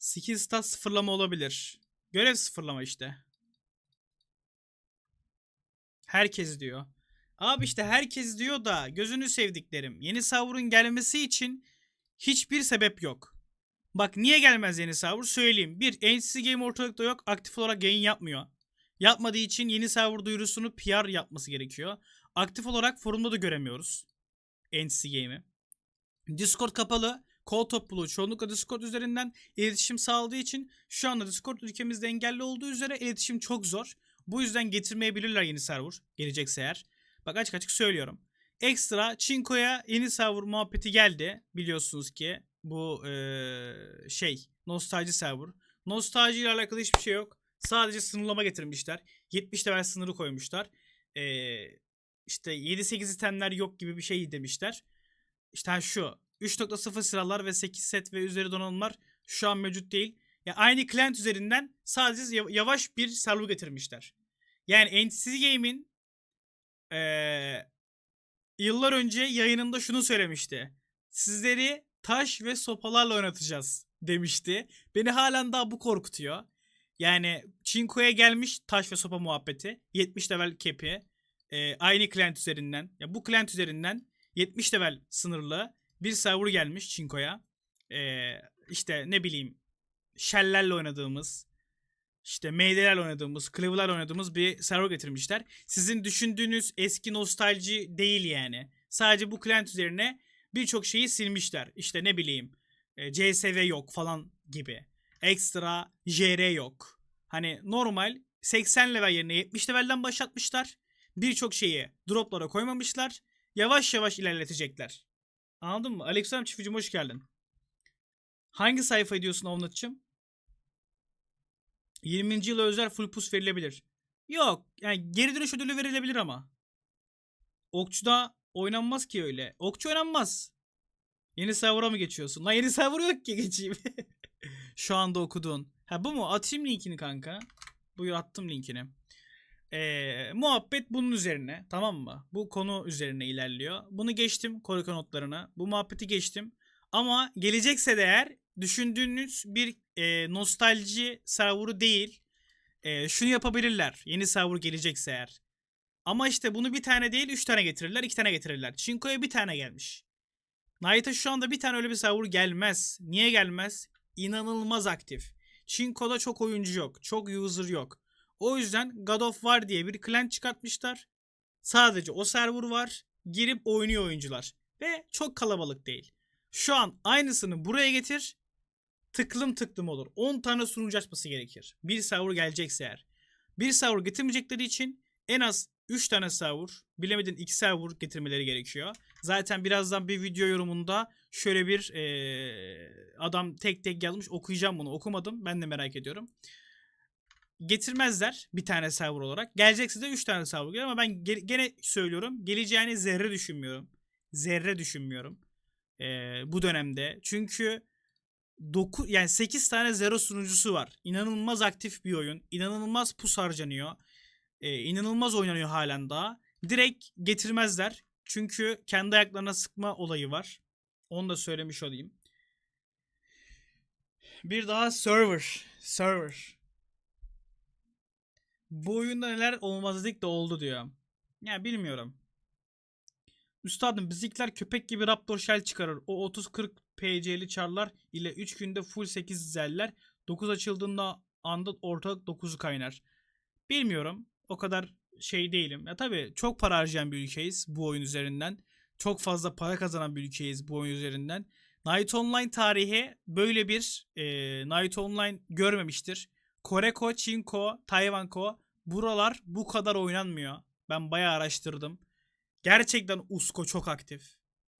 Skill stat sıfırlama olabilir. Görev sıfırlama işte. Herkes diyor. Abi işte herkes diyor da gözünü sevdiklerim. Yeni server'ın gelmesi için hiçbir sebep yok. Bak niye gelmez yeni server söyleyeyim. Bir, NCC Game ortalıkta yok. Aktif olarak yayın yapmıyor. Yapmadığı için yeni server duyurusunu PR yapması gerekiyor. Aktif olarak forumda da göremiyoruz. NCC Game'i. Discord kapalı. Kol topluluğu çoğunlukla Discord üzerinden iletişim sağladığı için şu anda Discord ülkemizde engelli olduğu üzere iletişim çok zor. Bu yüzden getirmeyebilirler yeni server gelecekse eğer. Bak açık açık söylüyorum. Ekstra Çinko'ya yeni server muhabbeti geldi. Biliyorsunuz ki bu eee, şey nostalji server. Nostalji ile alakalı hiçbir şey yok. Sadece sınırlama getirmişler. 70 level sınırı koymuşlar. Eee işte 7-8 itemler yok gibi bir şey demişler. İşte şu 3.0 sıralar ve 8 set ve üzeri donanımlar şu an mevcut değil. Ya aynı client üzerinden sadece yav- yavaş bir server getirmişler. Yani NTC Game'in eee, yıllar önce yayınında şunu söylemişti. Sizleri taş ve sopalarla oynatacağız demişti. Beni halen daha bu korkutuyor. Yani Çinko'ya gelmiş taş ve sopa muhabbeti. 70 level cap'i. Eee, aynı client üzerinden. Ya bu client üzerinden 70 level sınırlı bir server gelmiş Çinko'ya. Ee, işte ne bileyim Shell'lerle oynadığımız işte meydelerle oynadığımız, Cleaver'larla oynadığımız bir server getirmişler. Sizin düşündüğünüz eski nostalji değil yani. Sadece bu client üzerine birçok şeyi silmişler. İşte ne bileyim e, CSV yok falan gibi. Ekstra JR yok. Hani normal 80 level yerine 70 levelden başlatmışlar. Birçok şeyi droplara koymamışlar. Yavaş yavaş ilerletecekler. Anladın mı? Aleykümselam çiftçim hoş geldin. Hangi sayfa diyorsun Avnatçım? 20. yıla özel full push verilebilir. Yok. Yani geri dönüş ödülü verilebilir ama. Okçuda oynanmaz ki öyle. Okçu oynanmaz. Yeni server'a mı geçiyorsun? Lan yeni server yok ki geçeyim. Şu anda okuduğun. Ha bu mu? Atayım linkini kanka. Buyur attım linkini. Ee, muhabbet bunun üzerine tamam mı? Bu konu üzerine ilerliyor. Bunu geçtim Korika notlarına. Bu muhabbeti geçtim. Ama gelecekse de eğer düşündüğünüz bir e, nostalji serverı değil. E, şunu yapabilirler. Yeni server gelecekse eğer. Ama işte bunu bir tane değil üç tane getirirler. iki tane getirirler. Çinko'ya bir tane gelmiş. Knight'a şu anda bir tane öyle bir server gelmez. Niye gelmez? İnanılmaz aktif. Çinko'da çok oyuncu yok. Çok user yok. O yüzden God of War diye bir clan çıkartmışlar. Sadece o server var. Girip oynuyor oyuncular. Ve çok kalabalık değil. Şu an aynısını buraya getir. Tıklım tıklım olur. 10 tane sunucu açması gerekir. Bir server gelecekse eğer. Bir server getirmeyecekleri için en az 3 tane server, bilemedin 2 server getirmeleri gerekiyor. Zaten birazdan bir video yorumunda şöyle bir eee, adam tek tek yazmış. Okuyacağım bunu. Okumadım. Ben de merak ediyorum getirmezler bir tane server olarak. Gelecekse de 3 tane server gelir ama ben ge- gene söylüyorum. Geleceğini zerre düşünmüyorum. Zerre düşünmüyorum. Ee, bu dönemde. Çünkü 9 yani 8 tane zero sunucusu var. İnanılmaz aktif bir oyun. İnanılmaz pus harcanıyor. Ee, inanılmaz oynanıyor halen daha. Direkt getirmezler. Çünkü kendi ayaklarına sıkma olayı var. Onu da söylemiş olayım. Bir daha server. Server bu oyunda neler olmazlık da oldu diyor. Ya bilmiyorum. Üstadım bizimkiler köpek gibi Raptor Shell çıkarır. O 30-40 PC'li çarlar ile 3 günde full 8 izlerler. 9 açıldığında anda ortalık 9'u kaynar. Bilmiyorum. O kadar şey değilim. Ya tabii çok para harcayan bir ülkeyiz bu oyun üzerinden. Çok fazla para kazanan bir ülkeyiz bu oyun üzerinden. Night Online tarihi böyle bir e, Night Online görmemiştir. Koreko, Çinko, Tayvanko buralar bu kadar oynanmıyor. Ben bayağı araştırdım. Gerçekten Usko çok aktif.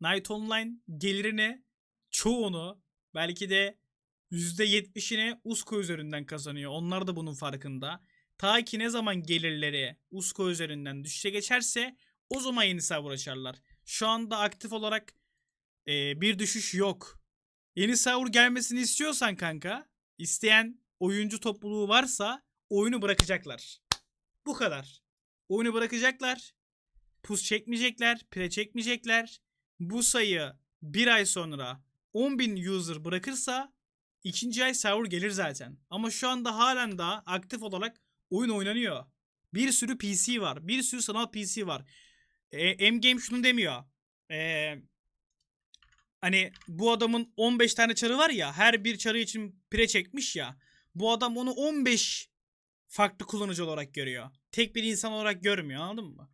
Night Online gelirini çoğunu belki de %70'ini Usko üzerinden kazanıyor. Onlar da bunun farkında. Ta ki ne zaman gelirleri Usko üzerinden düşüşe geçerse o zaman yeni server açarlar. Şu anda aktif olarak e, bir düşüş yok. Yeni server gelmesini istiyorsan kanka, isteyen oyuncu topluluğu varsa oyunu bırakacaklar. Bu kadar. Oyunu bırakacaklar. Pus çekmeyecekler. Pre çekmeyecekler. Bu sayı bir ay sonra 10.000 user bırakırsa ikinci ay server gelir zaten. Ama şu anda halen daha aktif olarak oyun oynanıyor. Bir sürü PC var. Bir sürü sanal PC var. E, M-Game şunu demiyor. E, hani bu adamın 15 tane çarı var ya. Her bir çarı için pire çekmiş ya. Bu adam onu 15 farklı kullanıcı olarak görüyor. Tek bir insan olarak görmüyor anladın mı?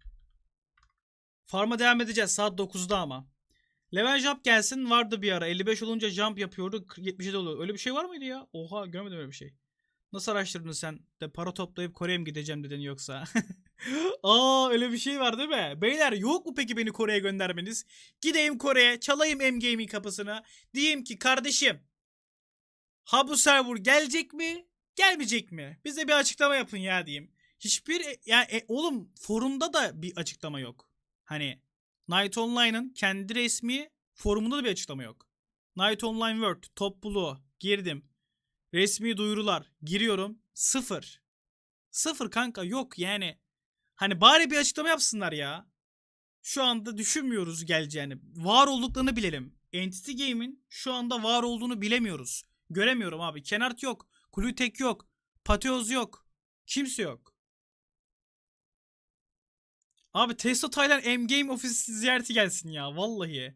Farm'a devam edeceğiz saat 9'da ama. Level jump gelsin vardı bir ara. 55 olunca jump yapıyordu. 77 oluyor. Öyle bir şey var mıydı ya? Oha görmedim öyle bir şey. Nasıl araştırdın sen? De para toplayıp Kore'ye mi gideceğim dedin yoksa? Aa öyle bir şey var değil mi? Beyler yok mu peki beni Kore'ye göndermeniz? Gideyim Kore'ye, çalayım M-Gaming kapısına. Diyeyim ki kardeşim ha bu server gelecek mi? Gelmeyecek mi? Bize bir açıklama yapın ya diyeyim. Hiçbir ya e, oğlum forumda da bir açıklama yok. Hani Night Online'ın kendi resmi forumunda da bir açıklama yok. Night Online World topluluğu girdim. Resmi duyurular giriyorum. Sıfır. Sıfır kanka yok yani. Hani bari bir açıklama yapsınlar ya. Şu anda düşünmüyoruz geleceğini. Var olduklarını bilelim. Entity Game'in şu anda var olduğunu bilemiyoruz. Göremiyorum abi. Kenart yok. Klutek yok. Pateoz yok. Kimse yok. Abi Testo Taylan M-Game ofisi ziyareti gelsin ya. Vallahi.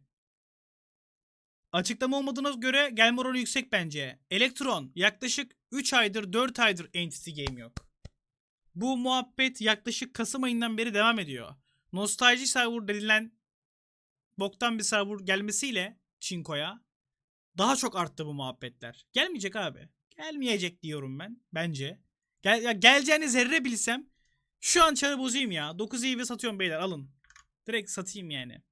Açıklama olmadığına göre gelme oranı yüksek bence. Elektron yaklaşık 3 aydır 4 aydır Entity Game yok. Bu muhabbet yaklaşık Kasım ayından beri devam ediyor. Nostalji server denilen boktan bir server gelmesiyle Çinko'ya daha çok arttı bu muhabbetler. Gelmeyecek abi. Gelmeyecek diyorum ben bence. Gel, ya geleceğini zerre bilsem şu an çarı bozayım ya. 9 iyi ve satıyorum beyler alın. Direkt satayım yani.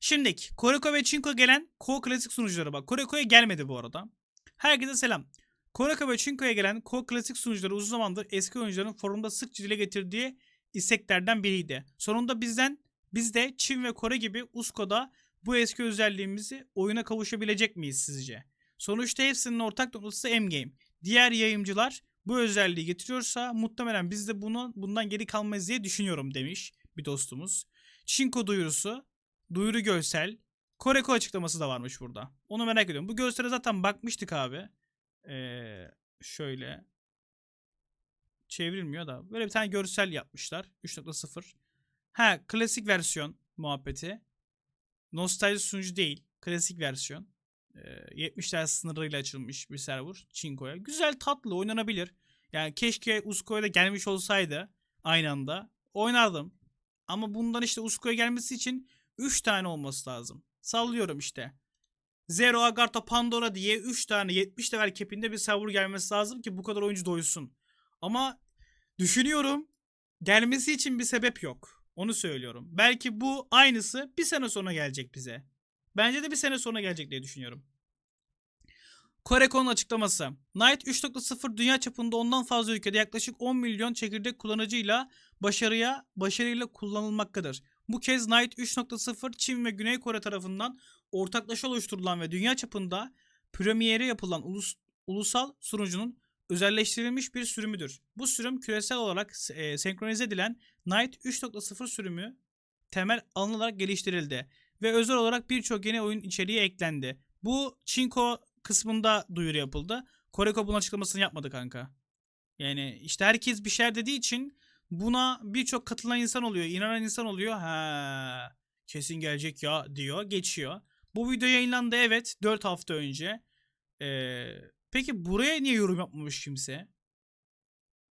Şimdiki Koreko ve Çinko gelen Ko klasik sunuculara bak. Koreko'ya gelmedi bu arada. Herkese selam. Koreko ve Çinko'ya gelen Ko klasik sunucuları uzun zamandır eski oyuncuların forumda sıkça dile getirdiği isteklerden biriydi. Sonunda bizden biz de Çin ve Kore gibi Usko'da bu eski özelliğimizi oyuna kavuşabilecek miyiz sizce? Sonuçta hepsinin ortak noktası M-Game. Diğer yayıncılar bu özelliği getiriyorsa muhtemelen biz de bunu bundan geri kalmayız diye düşünüyorum demiş bir dostumuz. Çinko duyurusu, duyuru görsel, Koreko açıklaması da varmış burada. Onu merak ediyorum. Bu görsele zaten bakmıştık abi. Ee, şöyle çevrilmiyor da böyle bir tane görsel yapmışlar 3.0. Ha klasik versiyon muhabbeti. Nostalji sunucu değil. Klasik versiyon. Ee, 70 tane sınırıyla açılmış bir server Çinko'ya. Güzel tatlı oynanabilir. Yani keşke Usko'ya da gelmiş olsaydı aynı anda. Oynardım. Ama bundan işte Usko'ya gelmesi için 3 tane olması lazım. Sallıyorum işte. Zero Agartha Pandora diye 3 tane 70 level cap'inde bir server gelmesi lazım ki bu kadar oyuncu doysun. Ama düşünüyorum gelmesi için bir sebep yok. Onu söylüyorum. Belki bu aynısı bir sene sonra gelecek bize. Bence de bir sene sonra gelecek diye düşünüyorum. Koreko'nun açıklaması. Night 3.0 dünya çapında ondan fazla ülkede yaklaşık 10 milyon çekirdek kullanıcıyla başarıya başarıyla kullanılmaktadır. Bu kez Night 3.0 Çin ve Güney Kore tarafından ortaklaşa oluşturulan ve dünya çapında premieri yapılan ulus, ulusal sunucunun özelleştirilmiş bir sürümüdür. Bu sürüm küresel olarak e, senkronize edilen Night 3.0 sürümü temel alınarak geliştirildi ve özel olarak birçok yeni oyun içeriği eklendi. Bu Çinko kısmında duyuru yapıldı. Koreko bunun açıklamasını yapmadı kanka. Yani işte herkes bir şeyler dediği için buna birçok katılan insan oluyor, inanan insan oluyor. Ha, kesin gelecek ya diyor, geçiyor. Bu video yayınlandı evet 4 hafta önce. Ee, peki buraya niye yorum yapmamış kimse?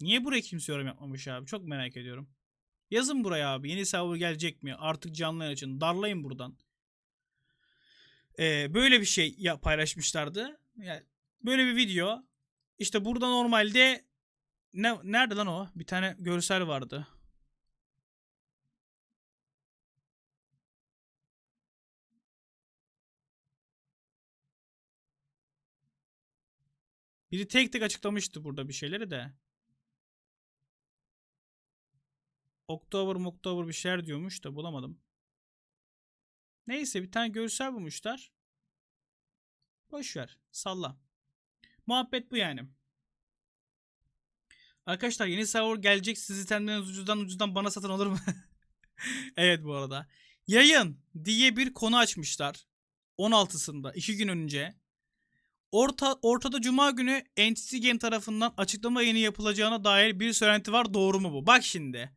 Niye buraya kimse yorum yapmamış abi? Çok merak ediyorum. Yazın buraya abi. Yeni server gelecek mi? Artık canlı açın. Darlayın buradan. Ee, böyle bir şey ya paylaşmışlardı. Yani böyle bir video. İşte burada normalde ne nerede lan o? Bir tane görsel vardı. Biri tek tek açıklamıştı burada bir şeyleri de. Oktober Oktober bir şeyler diyormuş da bulamadım. Neyse bir tane görsel bulmuşlar. Boş ver. Salla. Muhabbet bu yani. Arkadaşlar yeni server gelecek. Siz itemleriniz ucuzdan ucuzdan bana satın alır mı? evet bu arada. Yayın diye bir konu açmışlar. 16'sında. 2 gün önce. Orta, ortada cuma günü Entity Game tarafından açıklama yayını yapılacağına dair bir söylenti var. Doğru mu bu? Bak şimdi.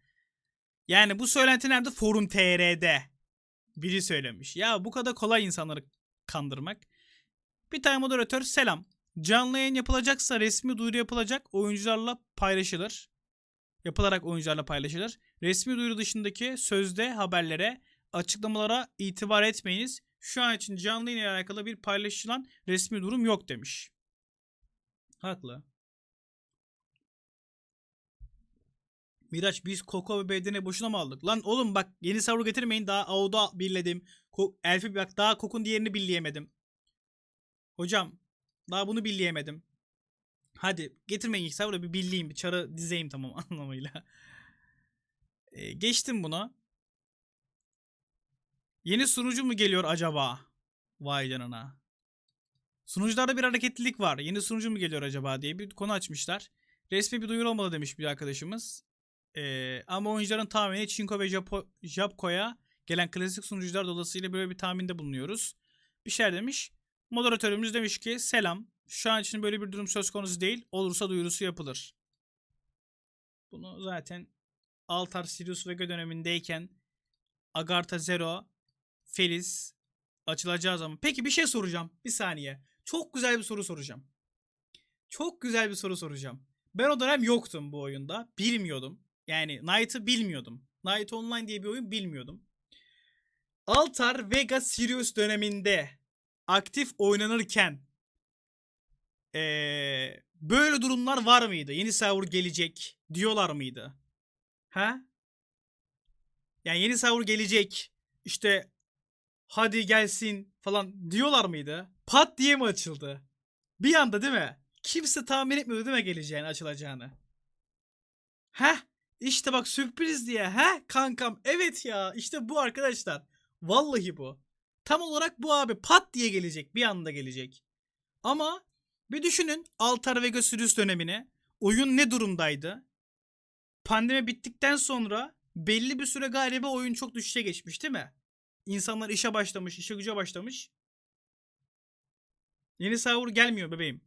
Yani bu söylenti nerede? Forum TR'de. Biri söylemiş. Ya bu kadar kolay insanları kandırmak. Bir tane moderatör selam. Canlı yayın yapılacaksa resmi duyuru yapılacak. Oyuncularla paylaşılır. Yapılarak oyuncularla paylaşılır. Resmi duyuru dışındaki sözde haberlere, açıklamalara itibar etmeyiniz. Şu an için canlı ile alakalı bir paylaşılan resmi durum yok demiş. Haklı. Miraç biz Koko ve Bedene boşuna mı aldık? Lan oğlum bak yeni server getirmeyin daha Auda birledim. Ko Elfi bak daha Kok'un diğerini birleyemedim. Hocam daha bunu birleyemedim. Hadi getirmeyin ilk server'ı bir birleyeyim bir çarı dizeyim tamam anlamıyla. Ee, geçtim bunu. Yeni sunucu mu geliyor acaba? Vay canına. Sunucularda bir hareketlilik var. Yeni sunucu mu geliyor acaba diye bir konu açmışlar. Resmi bir duyuru olmalı demiş bir arkadaşımız. Ee, ama oyuncuların tahmini Çinko ve Japo, Japko'ya gelen klasik sunucular dolayısıyla böyle bir tahminde bulunuyoruz. Bir şey demiş. Moderatörümüz demiş ki selam. Şu an için böyle bir durum söz konusu değil. Olursa duyurusu yapılır. Bunu zaten Altar Sirius Vega dönemindeyken Agartha Zero, Feliz açılacağı zaman. Peki bir şey soracağım. Bir saniye. Çok güzel bir soru soracağım. Çok güzel bir soru soracağım. Ben o dönem yoktum bu oyunda. Bilmiyordum. Yani Knight'ı bilmiyordum. Knight Online diye bir oyun bilmiyordum. Altar Vega Sirius döneminde aktif oynanırken ee, böyle durumlar var mıydı? Yeni server gelecek diyorlar mıydı? Ha? Yani yeni server gelecek. İşte hadi gelsin falan diyorlar mıydı? Pat diye mi açıldı? Bir anda değil mi? Kimse tahmin etmiyordu değil mi geleceğini, açılacağını? Heh, işte bak sürpriz diye. Heh kankam evet ya işte bu arkadaşlar. Vallahi bu. Tam olarak bu abi pat diye gelecek. Bir anda gelecek. Ama bir düşünün Altar Vega Sirius dönemine. Oyun ne durumdaydı? Pandemi bittikten sonra belli bir süre galiba oyun çok düşüşe geçmiş değil mi? İnsanlar işe başlamış, işe güce başlamış. Yeni server gelmiyor bebeğim.